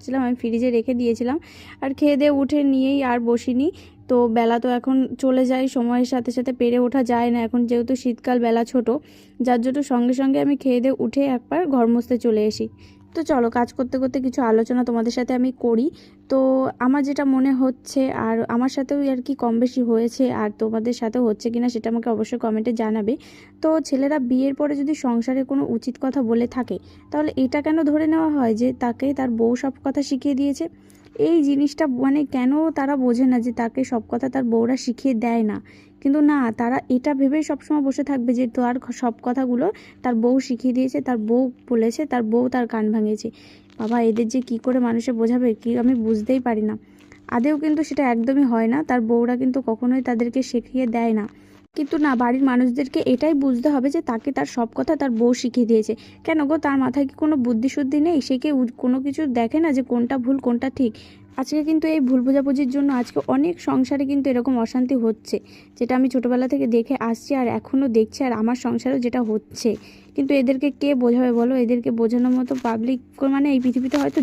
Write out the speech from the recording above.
ছিলাম আমি ফ্রিজে রেখে দিয়েছিলাম। আর খেয়ে দিয়ে উঠে নিয়েই আর বসিনি। তো বেলা তো এখন চলে যায়, সময়ের সাথে সাথে পেরে ওঠা যায় না। এখন যেহেতু শীতকাল, বেলা ছোট, যার জন্য সঙ্গে সঙ্গে আমি খেয়ে দিয়ে উঠে একবার ঘর চলে আসি তো চলো, কাজ করতে করতে কিছু আলোচনা তোমাদের সাথে আমি করি। তো আমার যেটা মনে হচ্ছে, আর আমার সাথেও আর কি কম বেশি হয়েছে, আর তোমাদের সাথেও হচ্ছে কিনা সেটা আমাকে অবশ্যই কমেন্টে জানাবে। তো ছেলেরা বিয়ের পরে যদি সংসারে কোনো উচিত কথা বলে থাকে, তাহলে এটা কেন ধরে নেওয়া হয় যে তাকে তার বউ সব কথা শিখিয়ে দিয়েছে? এই জিনিসটা মানে কেন তারা বোঝে না যে তাকে সব কথা তার বউরা শিখিয়ে দেয় না? কিন্তু না, তারা এটা ভেবেই সবসময় বসে থাকবে যে তার সব কথাগুলো তার বউ শিখিয়ে দিয়েছে, তার বউ বলেছে, তার বউ তার কান ভাঙিয়েছে। বাবা, এদের যে কি করে মানুষে বোঝাবে কি আমি বুঝতেই পারি না। আদেও কিন্তু সেটা একদমই হয় না। তার বউরা কিন্তু কখনোই তাদেরকে শিখিয়ে দেয় না। কিন্তু না, বাড়ির মানুষদেরকে এটাই বুঝতে হবে যে তাকে তার সব কথা তার বউ শিখিয়ে দিয়েছে। কেন গো, তার মাথায় কি কোনো বুদ্ধি শুদ্ধি নেই? সে কি কোনো কিছু দেখে না যে কোনটা ভুল, কোনটা ঠিক? আজকে কিন্তু এই ভুল বোঝাবুঝির জন্য আজকে অনেক সংসারে কিন্তু এরকম অশান্তি হচ্ছে, যেটা আমি ছোটোবেলা থেকে দেখে আসছি আর এখনও দেখছি আর আমার সংসারেও যেটা হচ্ছে। কিন্তু এদেরকে কে বোঝাবে বলো? এদেরকে বোঝানোর মতো পাবলিক মানে এই পৃথিবীতে হয়তো